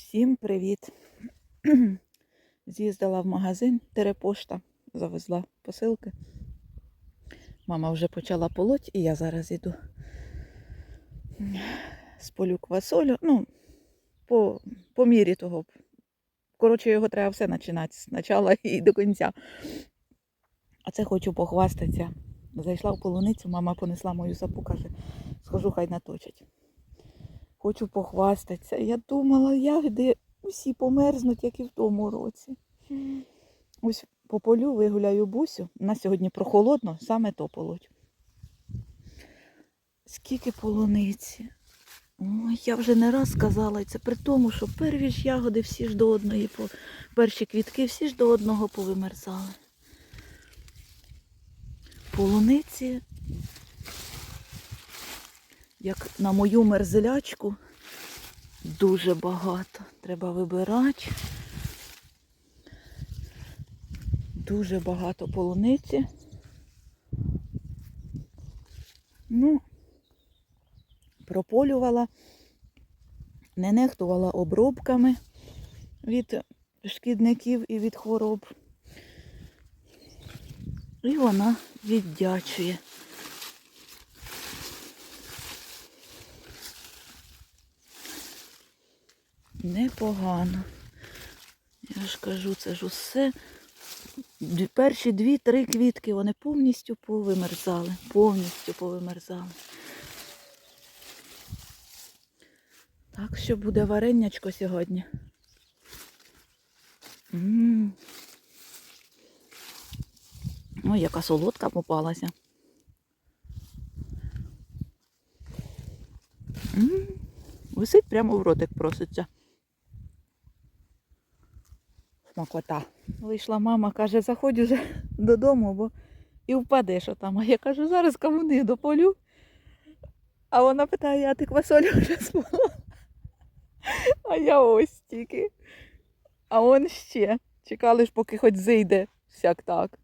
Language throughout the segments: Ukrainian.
Всім привіт! З'їздила в магазин, Терепошта, завезла посилки. Мама вже почала полоть, і я зараз іду. Сполю квасолю. Ну, по, по мірі того. Коротше, його треба все починати з початку і до кінця. А це хочу похвастатися. Зайшла в полуницю, мама понесла мою сапу, каже, схожу, хай наточать. Хочу похвастатися. Я думала, ягоди усі померзнуть, як і в тому році. Ось по полю вигуляю бусю. У нас сьогодні прохолодно, саме то полоть. Скільки полуниці. Ой, я вже не раз сказала, і це при тому, що перві ж ягоди всі ж до одної, перші квітки всі ж до одного повимерзали. Полуниці як на мою мерзлячку, дуже багато. Треба вибирати. Дуже багато полуниці. Ну, прополювала, не нехтувала обробками від шкідників і від хвороб. І вона віддячує. Непогано. Я ж кажу, це ж усе. Перші дві-три квітки вони повністю повимерзали. Повністю повимерзали. Так що буде вареннячко сьогодні. М. Ой, яка солодка попалася. М. Висить прямо в ротик проситься. Смакота. Вийшла мама, каже, заходь уже додому, бо і впадеш отам. А я кажу, зараз кавуни дополю. А вона питає, а ти квасолю вже смола? А я ось тільки. А он ще. Чекали ж, поки хоч зійде всяк так.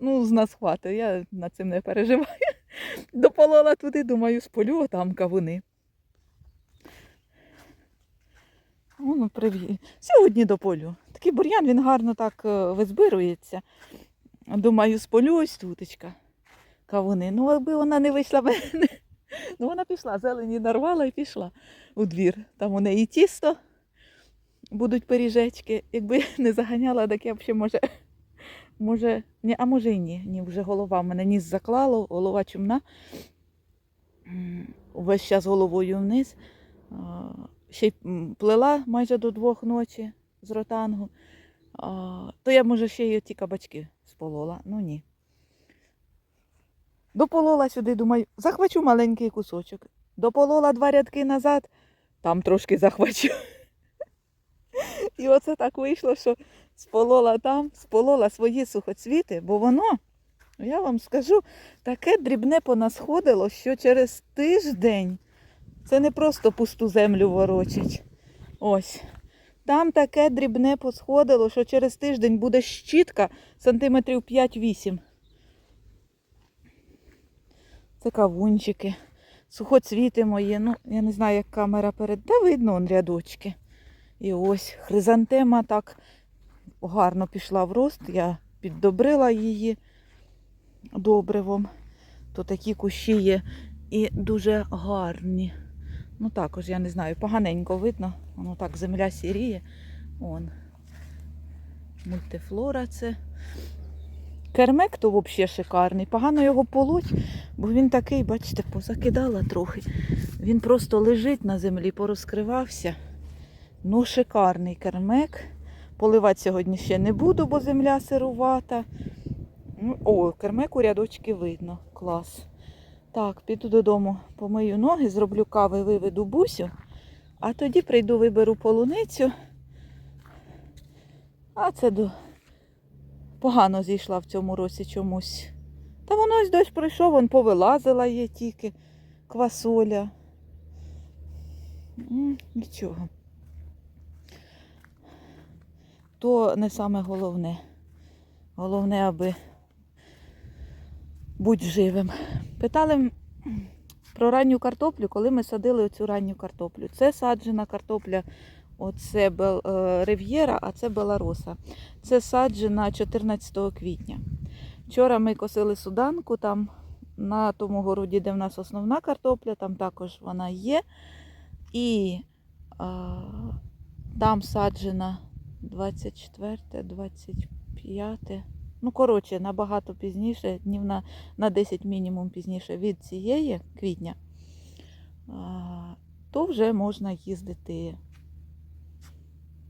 Ну, з нас хватить, я над цим не переживаю. Дополола туди, думаю, сполю, а там кавуни. Воно приві. Сьогодні до полю. Такий бур'ян, він гарно так е, визбирується. Думаю, сполю ось тутечка. Кавуни. Ну, якби вона не вийшла мене. Ну, вона пішла, зелені нарвала і пішла у двір. Там у неї тісто будуть пиріжечки. Якби не заганяла, так я б ще може. Може, ні, а може і ні. Ні, вже голова в мене ніс заклало, голова чумна. М, Увесь час головою вниз. Ще й плела майже до двох ночі з ротангу, то я, може, ще й ті кабачки сполола. Ну ні. Дополола сюди, думаю, захвачу маленький кусочок. Дополола два рядки назад, там трошки захвачу. І оце так вийшло, що сполола там, сполола свої сухоцвіти, бо воно, я вам скажу, таке дрібне понасходило, що через тиждень це не просто пусту землю ворочать. Ось. Там таке дрібне посходило, що через тиждень буде щітка сантиметрів 5-8. Це кавунчики, сухоцвіти мої. Ну, я не знаю, як камера перед. Та видно он рядочки. І ось хризантема так гарно пішла в рост. Я піддобрила її добривом. То такі кущі є і дуже гарні. Ну також, я не знаю, поганенько видно. Воно так, земля сіріє. Вон. Мультифлора це. Кермек то взагалі шикарний. Погано його полоть, бо він такий, бачите, позакидала трохи. Він просто лежить на землі, порозкривався. Ну, шикарний кермек. Поливати сьогодні ще не буду, бо земля сирувата. Ну, О, кермек у рядочки видно. Клас. Так, піду додому, помию ноги, зроблю кави, виведу бусю, а тоді прийду, виберу полуницю. А це до... погано зійшла в цьому році чомусь. Та воно ось дощ пройшов, вон повилазила є тільки квасоля. Нічого. То не саме головне. Головне, аби будь живим. Питали про ранню картоплю, коли ми садили оцю ранню картоплю. Це саджена картопля Оце бел, е, Рив'єра, а це Белароса. Це саджена 14 квітня. Вчора ми косили суданку там на тому городі, де в нас основна картопля, там також вона є. І а, там саджена 24, 25. Ну, коротше, набагато пізніше, днів на, на 10 мінімум пізніше від цієї квітня, то вже можна їздити.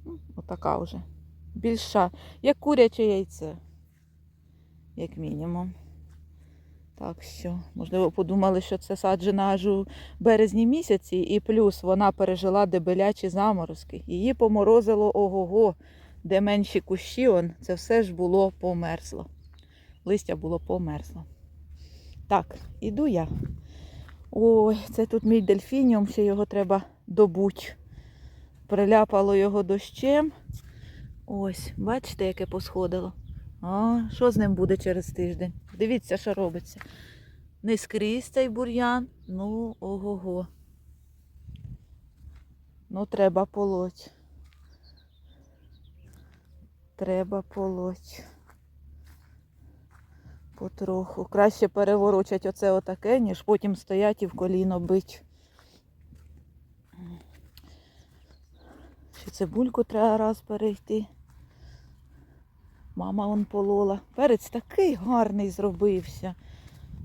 Ну, Отака вже. Більша, як куряче яйце, як мінімум. Так що, можливо, подумали, що це саджена аж у березні місяці, і плюс вона пережила дебелячі заморозки. Її поморозило ого-го, де менші кущі, он, це все ж було померзло. Листя було померзло. Так, іду я. Ой, це тут мій дельфініум, ще його треба добуть. Приляпало його дощем. Ось, бачите, яке посходило. А, що з ним буде через тиждень? Дивіться, що робиться. Не скрізь цей бур'ян, ну ого-го. Ну, треба полоть. Треба полоть. Потроху. Краще переворочать оце отаке, ніж потім стоять і в коліно бить. Ще цибульку треба раз перейти. Мама он полола. Перець такий гарний зробився.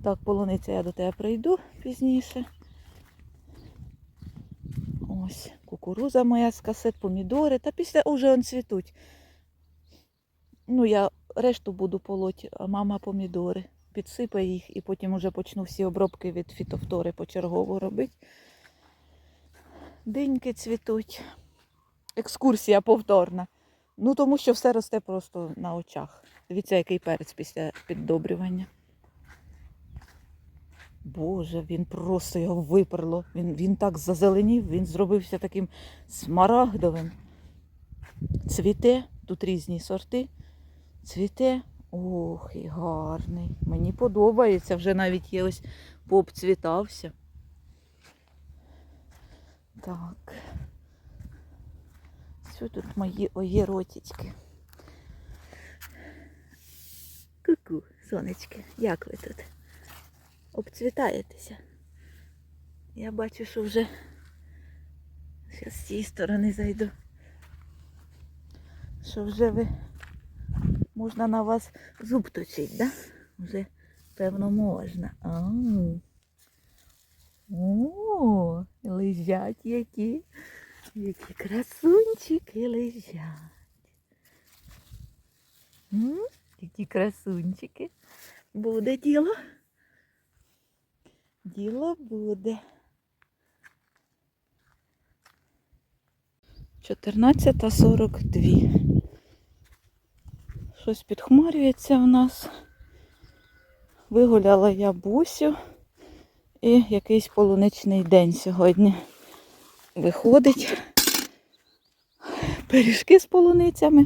Так, полуниця, я до тебе прийду пізніше. Ось, кукуруза моя з касет, помідори. Та після уже он цвітуть. Ну, я решту буду полоть, а мама помідори. Підсипає їх і потім уже почну всі обробки від фітофтори почергово робити. Диньки цвітуть. Екскурсія повторна. Ну, тому що все росте просто на очах. Дивіться, який перець після піддобрювання. Боже, він просто його виперло. Він, він так зазеленів, він зробився таким смарагдовим. Цвіте, тут різні сорти. Цвіте. Ох, і гарний. Мені подобається, вже навіть є ось пообцвітався. Так. Що тут мої огіротічки? Ку-ку, сонечки, як ви тут? Обцвітаєтеся? Я бачу, що вже зараз з цієї сторони зайду. Що вже ви можна на вас зуб точить, да? Вже певно можна. Ау. О, лежать які. Які красунчики лежать. Які красунчики. Буде діло. Діло буде. 14.42. Щось підхмарюється в нас. Вигуляла я бусю і якийсь полуничний день сьогодні виходить. Пиріжки з полуницями.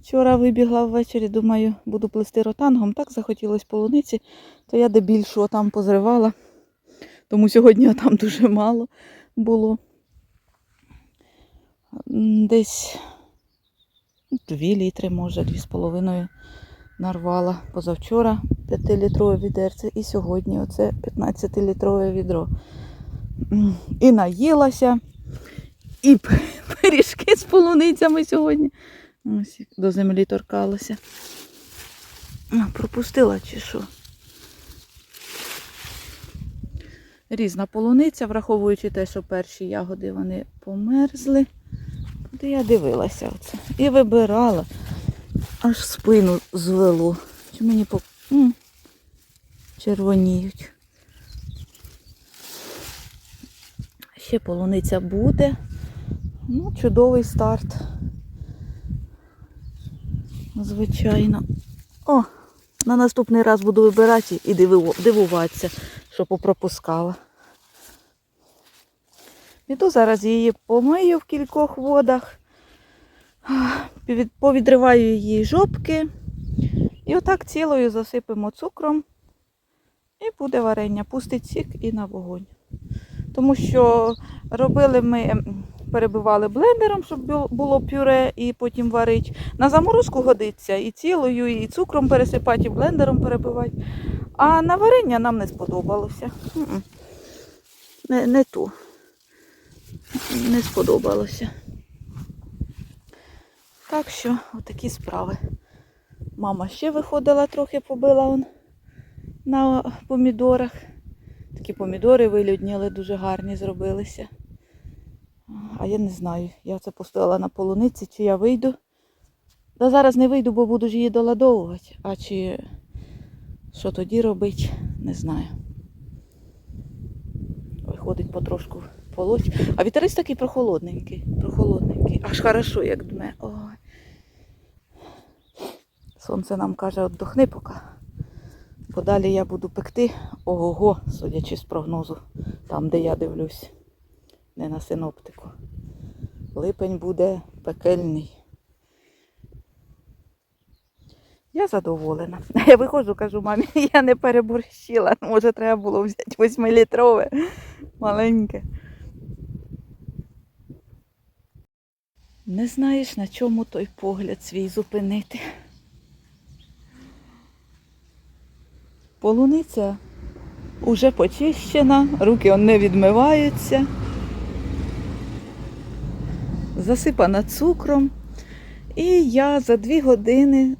Вчора вибігла ввечері, думаю, буду плести ротангом. Так захотілося полуниці, то я де більшу там позривала. Тому сьогодні там дуже мало було. Десь 2 літри, може, 2,5 нарвала. Позавчора 5-літрове відерце і сьогодні оце 15-літрове відро. І наїлася, і пиріжки з полуницями сьогодні. Ось до землі торкалося. А, Пропустила чи що? Різна полуниця, враховуючи те, що перші ягоди вони померзли. Куди я дивилася оце? І вибирала. Аж спину звело. Чи мені по... Червоніють. Ще полуниця буде. Ну, чудовий старт. Звичайно. О, на наступний раз буду вибирати і дивуватися, що попропускала. Іду зараз її помию в кількох водах, повідриваю її жопки. І отак цілою засипемо цукром. І буде варення. Пустить сік і на вогонь. Тому що робили ми ем, перебивали блендером, щоб було пюре і потім варить. На заморозку годиться і цілою, і цукром пересипати, і блендером перебивати. А на варення нам не сподобалося. Не, не то. Не сподобалося. Так що, отакі справи. Мама ще виходила, трохи побила он на помідорах. Такі помідори вилюдніли, дуже гарні зробилися. А я не знаю, я це поставила на полуниці, чи я вийду. Та зараз не вийду, бо буду ж її доладовувати. А чи що тоді робити, не знаю. Виходить потрошку полоть. А вітерець такий прохолодненький. Прохолодненький. Аж хорошо, як дме. Ой. Сонце нам каже, отдохни поки. Бо далі я буду пекти ого-го, судячи з прогнозу, там, де я дивлюсь, не на синоптику. Липень буде пекельний. Я задоволена. Я виходжу, кажу, мамі, я не переборщила. Може, треба було взяти восьмилітрове, маленьке. Не знаєш, на чому той погляд свій зупинити. Полуниця уже почищена, руки он не відмиваються. Засипана цукром. І я за дві години,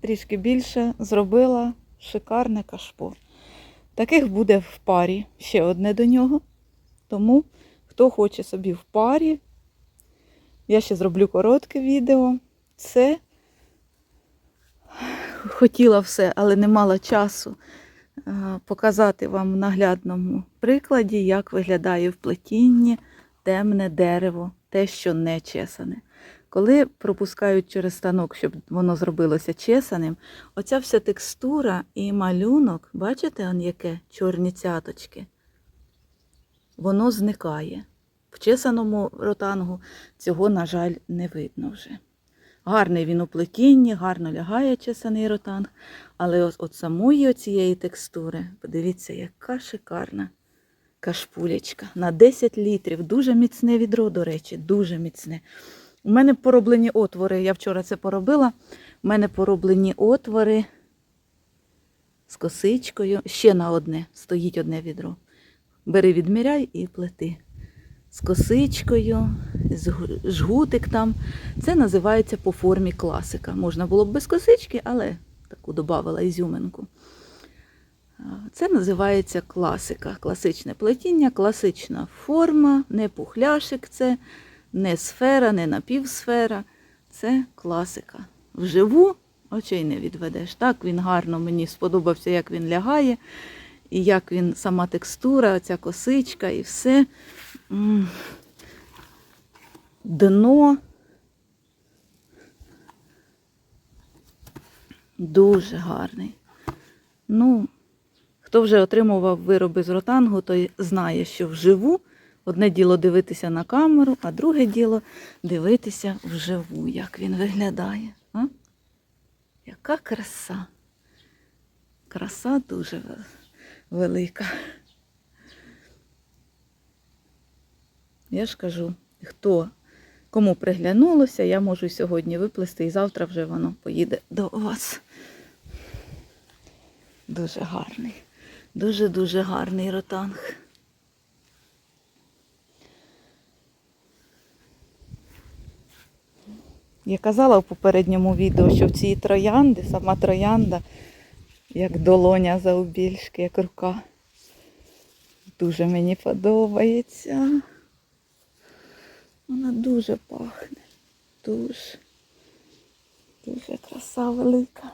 трішки більше, зробила шикарне кашпо. Таких буде в парі ще одне до нього. Тому, хто хоче собі в парі, я ще зроблю коротке відео. Це хотіла все, але не мала часу е, показати вам в наглядному прикладі, як виглядає в плетінні темне дерево, те, що не чесане. Коли пропускають через станок, щоб воно зробилося чесаним, оця вся текстура і малюнок, бачите, он яке чорні цяточки, воно зникає. В чесаному ротангу цього, на жаль, не видно вже. Гарний він у плетінні, гарно лягає чесаний ротанг, але от, от самої цієї текстури, подивіться, яка шикарна кашпулечка. На 10 літрів. Дуже міцне відро, до речі, дуже міцне. У мене пороблені отвори, я вчора це поробила. У мене пороблені отвори з косичкою. Ще на одне стоїть одне відро. Бери, відміряй і плети. З косичкою, жгутик там. Це називається по формі класика. Можна було б без косички, але таку додавала ізюминку. Це називається класика, класичне плетіння, класична форма, не пухляшик це, не сфера, не напівсфера. Це класика. Вживу очей не відведеш. Так він гарно мені сподобався, як він лягає, і як він, сама текстура, ця косичка і все. Дно. Дуже гарний. Ну, хто вже отримував вироби з ротангу, той знає, що вживу одне діло дивитися на камеру, а друге діло дивитися вживу, як він виглядає. А? Яка краса. Краса дуже велика. Я ж кажу, хто кому приглянулося, я можу сьогодні виплести, і завтра вже воно поїде до вас. Дуже гарний. Дуже-дуже гарний ротанг. Я казала в попередньому відео, що в цій троянди, сама троянда, як долоня заубільшки, як рука. Дуже мені подобається. Вона дуже пахне. Дуже. Дуже краса велика.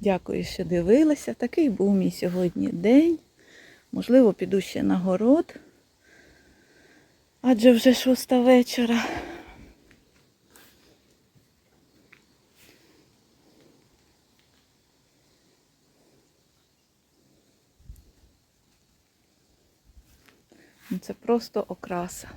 Дякую, що дивилися. Такий був мій сьогодні день. Можливо, піду ще на город. Адже вже шоста вечора. це просто окраса.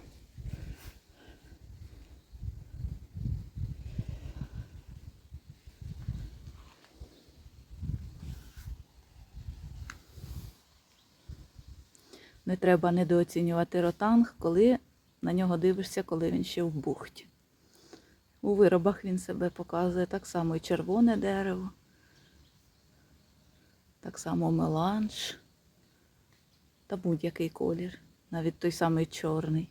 Не треба недооцінювати ротанг, коли на нього дивишся, коли він ще в бухті. У виробах він себе показує так само і червоне дерево, так само меланж та будь-який колір навіть той самий чорний.